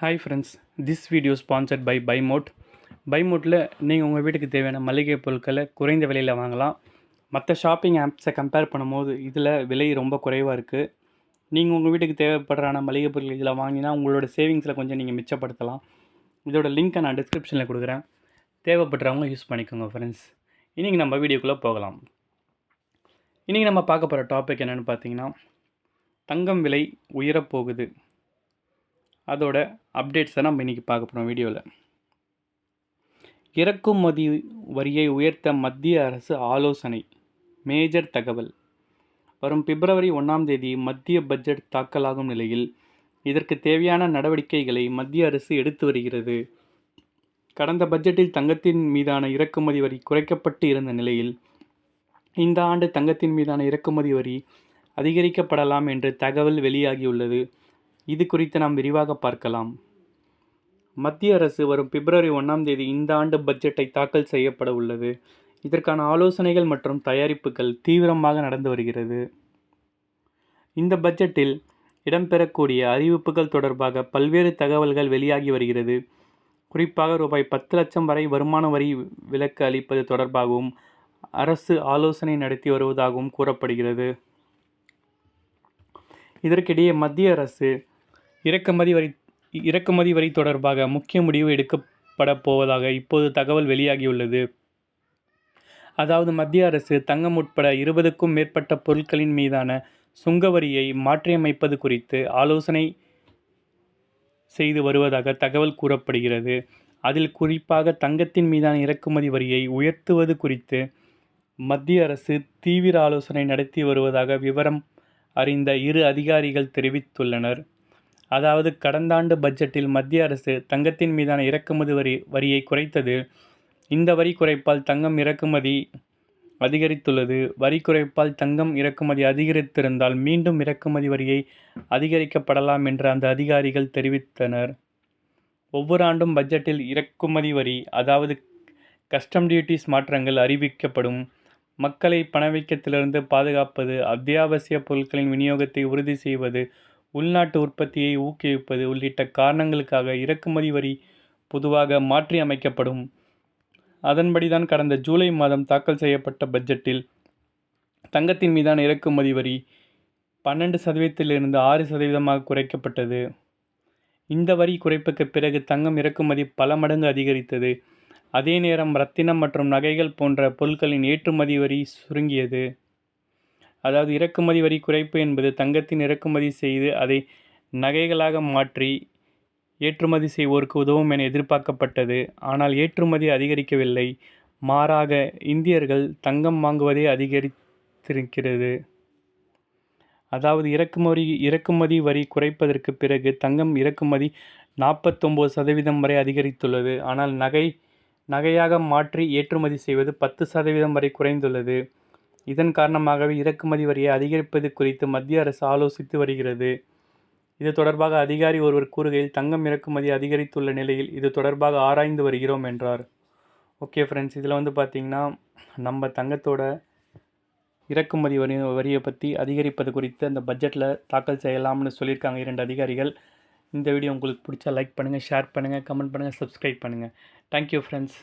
Hi friends this video sponsored by பைமோட் பைமோட்டில் நீங்கள் உங்கள் வீட்டுக்கு தேவையான மளிகை பொருட்களை குறைந்த விலையில் வாங்கலாம். மற்ற ஷாப்பிங் ஆப்ஸை கம்பேர் பண்ணும்போது இதில் விலை ரொம்ப குறைவாக இருக்குது நீங்கள் உங்கள் வீட்டுக்கு தேவைப்படுறான மளிகை பொருட்கள் இதில் வாங்கினா உங்களோட சேவிங்ஸில் கொஞ்சம் நீங்கள் மிச்சப்படுத்தலாம். இதோட லிங்க்கை நான் டிஸ்கிரிப்ஷனில் கொடுக்குறேன். தேவைப்படுறவங்க யூஸ் பண்ணிக்கோங்க ஃப்ரெண்ட்ஸ் இன்றைக்கி நம்ம வீடியோக்குள்ளே போகலாம். இன்றைக்கி நம்ம பார்க்க போகிற டாபிக் என்னென்னு பார்த்தீங்கன்னா தங்கம் விலை உயரப்போகுது. அதோட அப்டேட்ஸை நம்ம இன்றைக்கி பார்க்க போகிறோம் வீடியோவில் இறக்குமதி வரியை உயர்த்த மத்திய அரசு ஆலோசனை மேஜர் தகவல். வரும் பிப்ரவரி ஒன்றாம் தேதி மத்திய பட்ஜெட் தாக்கலாகும் நிலையில் இதற்கு தேவையான நடவடிக்கைகளை மத்திய அரசு எடுத்து வருகிறது. கடந்த பட்ஜெட்டில் தங்கத்தின் மீதான இறக்குமதி வரி குறைக்கப்பட்டு இருந்த நிலையில் இந்த ஆண்டு தங்கத்தின் மீதான இறக்குமதி வரி அதிகரிக்கப்படலாம் என்று தகவல் வெளியாகியுள்ளது. இது குறித்து நாம் விரிவாக பார்க்கலாம். மத்திய அரசு வரும் பிப்ரவரி ஒன்றாம் தேதி இந்த ஆண்டு பட்ஜெட்டை தாக்கல் செய்யப்பட உள்ளது. இதற்கான ஆலோசனைகள் மற்றும் தயாரிப்புகள் தீவிரமாக நடந்து வருகிறது. இந்த பட்ஜெட்டில் இடம்பெறக்கூடிய அறிவிப்புகள் தொடர்பாக பல்வேறு தகவல்கள் வெளியாகி வருகிறது. குறிப்பாக ரூபாய் பத்து லட்சம் வரை வருமான வரி விலக்கு அளிப்பது தொடர்பாகவும் அரசு ஆலோசனை நடத்தி வருவதாகவும் கூறப்படுகிறது. இதற்கிடையே மத்திய அரசு இறக்குமதி வரி இறக்குமதி வரி தொடர்பாக முக்கிய முடிவு எடுக்கப்பட போவதாக இப்போது தகவல் வெளியாகியுள்ளது. அதாவது மத்திய அரசு தங்கம் உட்பட இருபதுக்கும் மேற்பட்ட பொருட்களின் மீதான சுங்க வரியை மாற்றியமைப்பது குறித்து ஆலோசனை செய்து வருவதாக தகவல் கூறப்படுகிறது. அதில் குறிப்பாக தங்கத்தின் மீதான இறக்குமதி வரியை உயர்த்துவது குறித்து மத்திய அரசு தீவிர ஆலோசனை நடத்தி வருவதாக விவரம் அறிந்த இரு அதிகாரிகள் தெரிவித்துள்ளனர். அதாவது கடந்த ஆண்டு பட்ஜெட்டில் மத்திய அரசு தங்கத்தின் மீதான இறக்குமதி வரி வரியை குறைத்தது. இந்த வரி குறைப்பால் தங்கம் இறக்குமதி அதிகரித்துள்ளது. வரி குறைப்பால் தங்கம் இறக்குமதி அதிகரித்திருந்தால் மீண்டும் இறக்குமதி வரியை அதிகரிக்கப்படலாம் என்று அந்த அதிகாரிகள் தெரிவித்தனர். ஒவ்வொரு ஆண்டும் பட்ஜெட்டில் இறக்குமதி வரி அதாவது கஸ்டம் டியூட்டிஸ் மாற்றங்கள் அறிவிக்கப்படும். மக்களை பணவீக்கத்திலிருந்து பாதுகாப்பது அத்தியாவசிய பொருட்களின் விநியோகத்தை உறுதி செய்வது உள்நாட்டு உற்பத்தியை ஊக்குவிப்பது உள்ளிட்ட காரணங்களுக்காக இறக்குமதி வரி பொதுவாக மாற்றி அமைக்கப்படும் அதன்படிதான் கடந்த ஜூலை மாதம் தாக்கல் செய்யப்பட்ட பட்ஜெட்டில் தங்கத்தின் மீதான இறக்குமதி வரி பன்னெண்டு சதவீதத்திலிருந்து ஆறு சதவீதமாக குறைக்கப்பட்டது. இந்த வரி குறைப்புக்கு பிறகு தங்கம் இறக்குமதி பல மடங்கு அதிகரித்தது. அதே நேரம் ரத்தினம் மற்றும் நகைகள் போன்ற பொருட்களின் ஏற்றுமதி வரி சுருங்கியது. அதாவது இறக்குமதி வரி குறைப்பு என்பது தங்கத்தின் இறக்குமதி செய்து அதை நகைகளாக மாற்றி ஏற்றுமதி செய்வோருக்கு உதவும் என எதிர்பார்க்கப்பட்டது. ஆனால் ஏற்றுமதி அதிகரிக்கவில்லை. மாறாக இந்தியர்கள் தங்கம் வாங்குவதே அதிகரித்திருக்கிறது. அதாவது இறக்குமதி இறக்குமதி வரி குறைப்பதற்கு பிறகு தங்கம் இறக்குமதி நாற்பத்தொம்போது சதவீதம் வரை அதிகரித்துள்ளது. ஆனால் நகை நகையாக மாற்றி ஏற்றுமதி செய்வது பத்து சதவீதம் வரை குறைந்துள்ளது. இதன் காரணமாகவே இறக்குமதி வரியை அதிகரிப்பது குறித்து மத்திய அரசு ஆலோசித்து வருகிறது. இது தொடர்பாக அதிகாரி ஒருவர் கூறுகையில் தங்கம் இறக்குமதி அதிகரித்துள்ள நிலையில் இது தொடர்பாக ஆராய்ந்து வருகிறோம் என்றார். ஓகே ஃப்ரெண்ட்ஸ் இதில் வந்து பார்த்திங்கன்னா நம்ம தங்கத்தோட இறக்குமதி வரி வரியை பற்றி அதிகரிப்பது குறித்து அந்த பட்ஜெட்டில் தாக்கல் செய்யலாம்னு சொல்லியிருக்காங்க இரண்டு அதிகாரிகள். இந்த வீடியோ உங்களுக்கு பிடிச்சா லைக் பண்ணுங்கள் ஷேர் பண்ணுங்கள் கமெண்ட் பண்ணுங்கள் சப்ஸ்கிரைப் பண்ணுங்கள் தேங்க்யூ ஃப்ரெண்ட்ஸ்